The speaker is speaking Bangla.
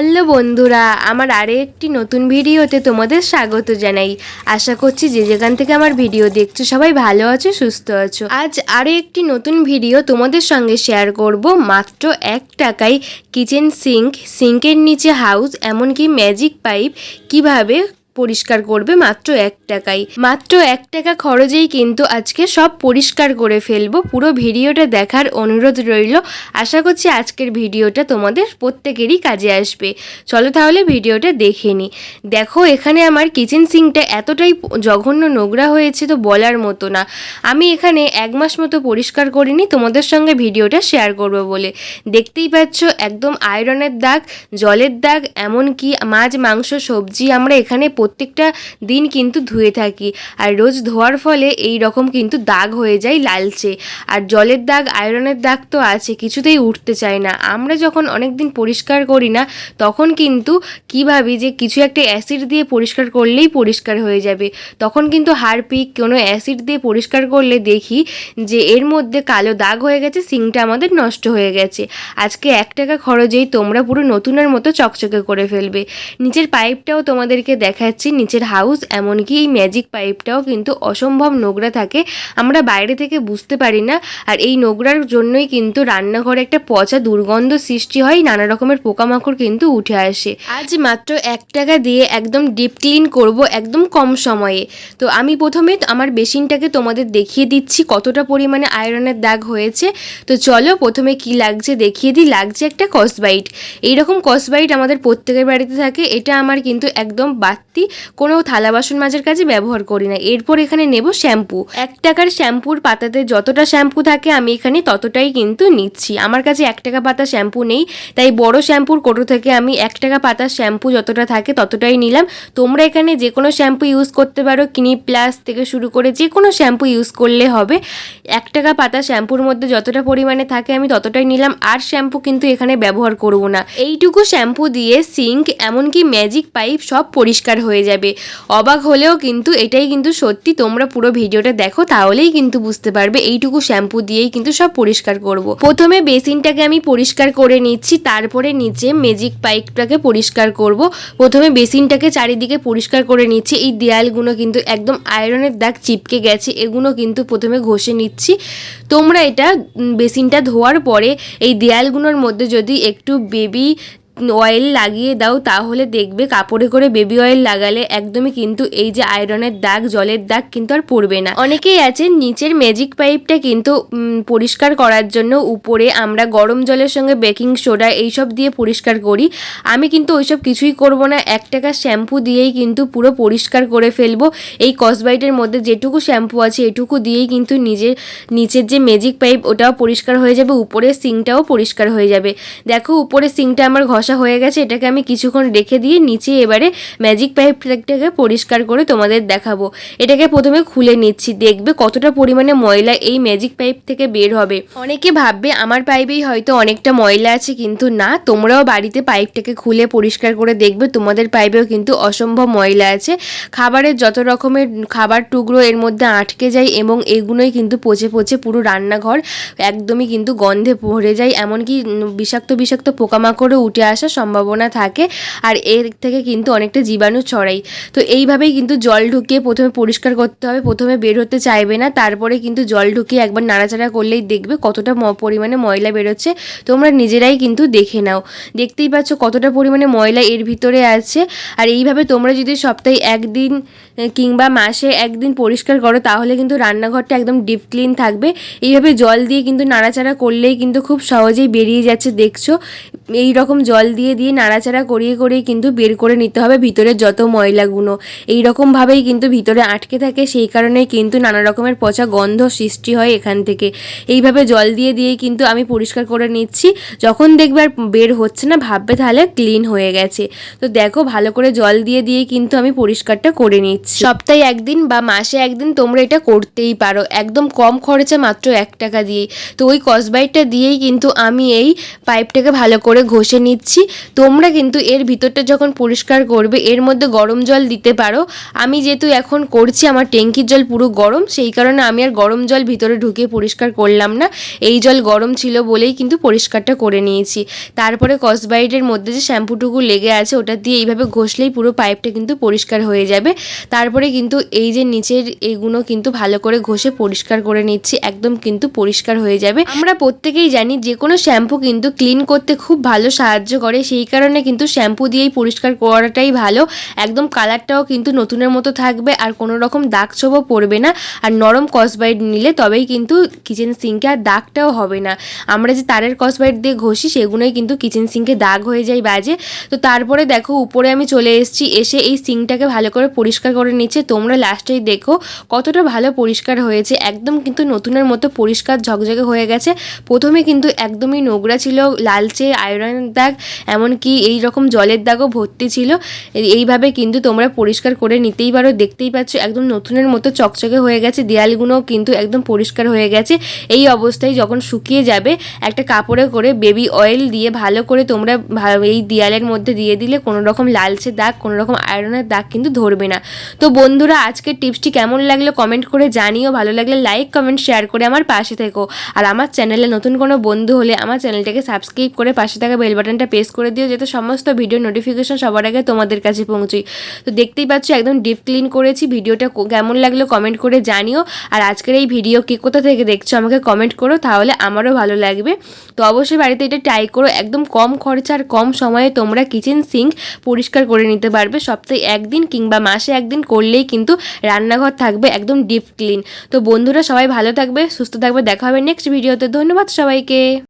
হ্যালো বন্ধুরা, আমার আরে একটি নতুন ভিডিওতে তোমাদের স্বাগত জানাই। আশা করছি যে যেখান থেকে আমার ভিডিও দেখছ সবাই ভালো আছো, সুস্থ আছো। আজ আরও একটি নতুন ভিডিও তোমাদের সঙ্গে শেয়ার করব। মাত্র এক টাকায় কিচেন সিঙ্ক সিঙ্কের নিচে হাউস এমনকি ম্যাজিক পাইপ কীভাবে পরিষ্কার করবে মাত্র এক টাকায় মাত্র এক টাকা খরচেই কিন্তু আজকে সব পরিষ্কার করে ফেলব। পুরো ভিডিওটা দেখার অনুরোধ রইল। আশা করছি আজকের ভিডিওটা তোমাদের প্রত্যেকেরই কাজে আসবে। চলো তাহলে ভিডিওটা দেখে নিই দেখো, এখানে আমার কিচেন সিঙ্কটা এতটাই জঘন্য নোংরা হয়েছে তো বলার মতো না। আমি এখানে এক মাস মতো পরিষ্কার করিনি, তোমাদের সঙ্গে ভিডিওটা শেয়ার করব বলে। দেখতেই পাচ্ছ, একদম আয়রনের দাগ, জলের দাগ, এমনকি মাছ, মাংস, সবজি আমরা এখানে প্রত্যেকটা দিন কিন্তু ধুয়ে থাকি। আর রোজ ধোয়ার ফলে এই রকম কিন্তু দাগ হয়ে যায় লালচে। আর জলের দাগ, আয়রনের দাগ তো আছে, কিছুতেই উঠতে চায় না। আমরা যখন অনেক দিন পরিষ্কার করি না, তখন কিন্তু কী ভাবি যে কিছু একটা অ্যাসিড দিয়ে পরিষ্কার করলেই পরিষ্কার হয়ে যাবে। তখন কিন্তু হারপিক, কোনো অ্যাসিড দিয়ে পরিষ্কার করলে দেখি যে এর মধ্যে কালো দাগ হয়ে গেছে, সিংটা আমাদের নষ্ট হয়ে গেছে। আজকে এক টাকা খরচেই তোমরা পুরো নতুনের মতো চকচকে করে ফেলবে। নিচের পাইপটাও তোমাদেরকে দেখাচ্ছি নিচের হাউস এমনকি এই ম্যাজিক পাইপটাও কিন্তু অসম্ভব নোংরা থাকে। আমরা বাইরে থেকে বুঝতে পারি না। আর এই নোংরার জন্যই কিন্তু রান্নাঘরে একটা পচা দুর্গন্ধ সৃষ্টি হয়, নানা রকমের পোকামাকড় কিন্তু উঠে আসে। আজ মাত্র এক টাকা দিয়ে একদম ডিপ ক্লিন করব একদম কম সময়ে। তো আমি প্রথমে আমার বেসিনটাকে তোমাদের দেখিয়ে দিচ্ছি, কতটা পরিমাণে আয়রনের দাগ হয়েছে। তো চলো প্রথমে কি লাগছে দেখিয়ে দিই। লাগছে একটা কসবাইট এইরকম কসবাইট আমাদের প্রত্যেকের বাড়িতে থাকে। এটা আমার কিন্তু একদম বাড়তি কোনো থালা বাসন মাজার কাজে ব্যবহার করি না। এরপর এখানে নেব শ্যাম্পু। এক টাকার শ্যাম্পুর পাতাতে যতটা শ্যাম্পু থাকে আমি এখানে ততটাই কিন্তু নিচ্ছি। আমার কাছে এক টাকা পাতা শ্যাম্পু নেই, তাই বড় শ্যাম্পুর কোটো থেকে আমি এক টাকা পাতার শ্যাম্পু যতটা থাকে ততটাই নিলাম। তোমরা এখানে যে কোনো শ্যাম্পু ইউজ করতে পারো, কিনি প্লাস থেকে শুরু করে যে কোনো শ্যাম্পু ইউজ করলে হবে। এক টাকা পাতা শ্যাম্পুর মধ্যে যতটা পরিমাণে থাকে আমি ততটাই নিলাম, আর শ্যাম্পু কিন্তু এখানে ব্যবহার করব না। এইটুকু শ্যাম্পু দিয়ে সিঙ্ক, এমনকি ম্যাজিক পাইপ সব পরিষ্কার হয়ে যাবে। অবাক হলেও কিন্তু এটাই কিন্তু সত্যি। তোমরা পুরো ভিডিওটা দেখো, তাহলেই কিন্তু বুঝতে পারবে। এইটুকু শ্যাম্পু দিয়েই কিন্তু সব পরিষ্কার করব। প্রথমে বেসিনটাকে আমি পরিষ্কার করে নিচ্ছি, তারপরে নিচে ম্যাজিক পাইপটাকে পরিষ্কার করব। প্রথমে বেসিনটাকে চারিদিকে পরিষ্কার করে নিচ্ছি। এই দেয়ালগুলো কিন্তু একদম আয়রনের দাগ চিপকে গেছে, এগুলো কিন্তু প্রথমে ঘষে নিচ্ছি। তোমরা এটা বেসিনটা ধোয়ার পরে এই দেয়ালগুলোর মধ্যে যদি একটু বেবি অয়েল লাগিয়ে দাও, তাহলে দেখবে কাপড়ে করে বেবি অয়েল লাগালে একদমই কিন্তু এই যে আয়রনের দাগ, জলের দাগ কিন্তু আর পড়বে না। অনেকেই আছে নিচের ম্যাজিক পাইপটা কিন্তু পরিষ্কার করার জন্য উপরে আমরা গরম জলের সঙ্গে বেকিং সোডা এইসব দিয়ে পরিষ্কার করি। আমি কিন্তু ওইসব কিছুই করব না, এক টাকা শ্যাম্পু দিয়েই কিন্তু পুরো পরিষ্কার করে ফেলব। এই কসবাইটের মধ্যে যেটুকু শ্যাম্পু আছে, এটুকু দিয়েই কিন্তু নিজের, নিচের যে ম্যাজিক পাইপ ওটাও পরিষ্কার হয়ে যাবে, উপরের সিংটাও পরিষ্কার হয়ে যাবে। দেখো, উপরের সিংটা আমার ঘষা হয়ে গেছে, এটাকে আমি কিছুক্ষণ রেখে দিয়ে নিচে এবারে ম্যাজিক পাইপটাকে পরিষ্কার করে তোমাদের দেখাবো। এটাকে প্রথমে খুলে নিচ্ছি, দেখবে কতটা পরিমাণে ময়লা এই ম্যাজিক পাইপ থেকে বের হবে। অনেকে ভাববে আমার পাইপেই হয়তো অনেকটা ময়লা আছে, কিন্তু না, তোমরাও বাড়িতে পাইপটাকে খুলে পরিষ্কার করে দেখবে তোমাদের পাইপেও কিন্তু অসম্ভব ময়লা আছে। খাবারের যত রকমের খাবার টুকরো এর মধ্যে আটকে যায় এবং এগুলোই কিন্তু পচে পচে পুরো রান্নাঘর একদমই কিন্তু গন্ধে ভরে যায়, এমনকি বিষাক্ত বিষাক্ত পোকামাকড়ও উঠে আসার সম্ভাবনা থাকে আর এর থেকে কিন্তু অনেকটা জীবাণু ছড়াই। তো এইভাবেই কিন্তু জল ঢুকিয়ে প্রথমে পরিষ্কার করতে হবে, প্রথমে বের হতে চাইবে না, তারপরে কিন্তু জল ঢুকিয়ে একবার নাড়াচাড়া করলেই দেখবে কতটা পরিমাণে ময়লা বেরোচ্ছে। তোমরা নিজেরাই কিন্তু দেখে নাও। দেখতেই পাচ্ছ কতটা পরিমাণে ময়লা এর ভিতরে আছে। আর এইভাবে তোমরা যদি সপ্তাহে একদিন কিংবা মাসে একদিন পরিষ্কার করো, তাহলে কিন্তু রান্নাঘরটা একদম ডিপ ক্লিন থাকবে। এইভাবে জল দিয়ে কিন্তু নাড়াচাড়া করলেই কিন্তু খুব সহজেই বেরিয়ে যাচ্ছে, দেখছ? এই রকম জল দিয়ে দিয়ে নাড়াচাড়া করিয়ে করিয়ে কিন্তু বের করে নিতে হবে ভিতরে যত ময়লাগুলো এই রকমভাবেই কিন্তু ভিতরে আটকে থাকে, সেই কারণেই কিন্তু নানা রকমের পচা গন্ধ সৃষ্টি হয় এখান থেকে। এইভাবে জল দিয়ে দিয়েই কিন্তু আমি পরিষ্কার করে নিচ্ছি। যখন দেখবে আর বের হচ্ছে না, ভাববে তাহলে ক্লিন হয়ে গেছে। তো দেখো, ভালো করে জল দিয়ে দিয়ে কিন্তু আমি পরিষ্কারটা করে নিচ্ছি। সপ্তাহে একদিন বা মাসে একদিন তোমরা এটা করতেই পারো। একদম কম খরচে মাত্র এক টাকা দিয়েই তো ওই কসবাইটটা দিয়েই কিন্তু আমি এই পাইপটাকে ভালো করে ঘষে নিচ্ছি। দিচ্ছি, তোমরা কিন্তু এর ভিতরটা যখন পরিষ্কার করবে, এর মধ্যে গরম জল দিতে পারো। আমি যেহেতু এখন করছি, আমার ট্যাঙ্কির জল পুরো গরম, সেই কারণে আমি আর গরম জল ভিতরে ঢুকিয়ে পরিষ্কার করলাম না। এই জল গরম ছিল বলেই কিন্তু পরিষ্কারটা করে নিয়েছি। তারপরে কসবাইটের মধ্যে যে শ্যাম্পুটুকু লেগে আছে, ওটা দিয়ে এইভাবে ঘষলেই পুরো পাইপটা কিন্তু পরিষ্কার হয়ে যাবে। তারপরে কিন্তু এই যে নিচের এগুলো কিন্তু ভালো করে ঘষে পরিষ্কার করে নিচ্ছি, একদম কিন্তু পরিষ্কার হয়ে যাবে। আমরা প্রত্যেকেই জানি যে কোনো শ্যাম্পু কিন্তু ক্লিন করতে খুব ভালো সাহায্য করে, সেই কারণে কিন্তু শ্যাম্পু দিয়েই পরিষ্কার করাটাই ভালো। একদম কালারটাও কিন্তু নতুনের মতো থাকবে, আর কোনো রকম দাগ ছোপও পড়বে না। আর নরম কসবাইট নিলে তবেই কিন্তু কিচেন সিঙ্কে আর দাগটাও হবে না। আমরা যে তারের কসবাইট দিয়ে ঘষি, সেগুলোই কিন্তু কিচেন সিঙ্কে দাগ হয়ে যায় বাজে। তো তারপরে দেখো, উপরে আমি চলে এসেছি, এসে এই সিঙ্কটাকে ভালো করে পরিষ্কার করে নিচ্ছে। তোমরা লাস্টেই দেখো, কতটা ভালো পরিষ্কার হয়েছে। একদম কিন্তু নতুনের মতো পরিষ্কার ঝকঝকে হয়ে গেছে। প্রথমে কিন্তু একদমই নোংরা ছিল, লালচে আয়রনের দাগ। এমনকি এই রকম জলের দাগও ভর্তি ছিল। এইভাবে কিন্তু তোমরা পরিষ্কার করে নিতেই পারো, দেখতেই পাচ্ছ একদম নতুনের মতো চকচকে হয়ে গেছে, দেয়ালগুলোও কিন্তু একদম পরিষ্কার হয়ে গেছে। এই অবস্থায় যখন শুকিয়ে যাবে, একটা কাপড়ে করে বেবি অয়েল দিয়ে ভালো করে তোমরা এই দেয়ালের মধ্যে দিয়ে দিলে কোনো রকম লালচে দাগ, কোনো রকম আয়রনের দাগ কিন্তু ধরবে না। তো বন্ধুরা, আজকের টিপসটি কেমন লাগল কমেন্ট করে জানিও, ভালো লাগলে লাইক, কমেন্ট, শেয়ার করে আমার পাশে থেকো। আর আমার চ্যানেলে নতুন কোনো বন্ধু হলে আমার চ্যানেলটাকে সাবস্ক্রাইব করে পাশে থাকা বেল বাটনটা প্রেস করে দিও যাতে সমস্ত ভিডিও নোটিফিকেশন সবার আগে তোমাদের কাছে পৌঁছই। তো দেখতেই পাচ্ছ, একদম ডিপ ক্লিন করেছি। ভিডিওটা কেমন লাগল কমেন্ট করে জানিও। আর আজকের এই ভিডিও কে কোথা থেকে দেখছ আমাকে কমেন্ট করো, তাহলে আমারও ভালো লাগবে। তো অবশ্যই বাড়িতে এটা ট্রাই করো। একদম কম খরচা আর কম সময়ে তোমরা কিচেন সিঙ্ক পরিষ্কার করে নিতে পারবে। সপ্তাহে একদিন কিংবা মাসে একদিন করলেই কিন্তু রান্নাঘর থাকবে একদম ডিপ ক্লিন তো বন্ধুরা সবাই ভালো থাকবে, সুস্থ থাকবে। দেখা হবে নেক্সট ভিডিওতে ধন্যবাদ সবাইকে।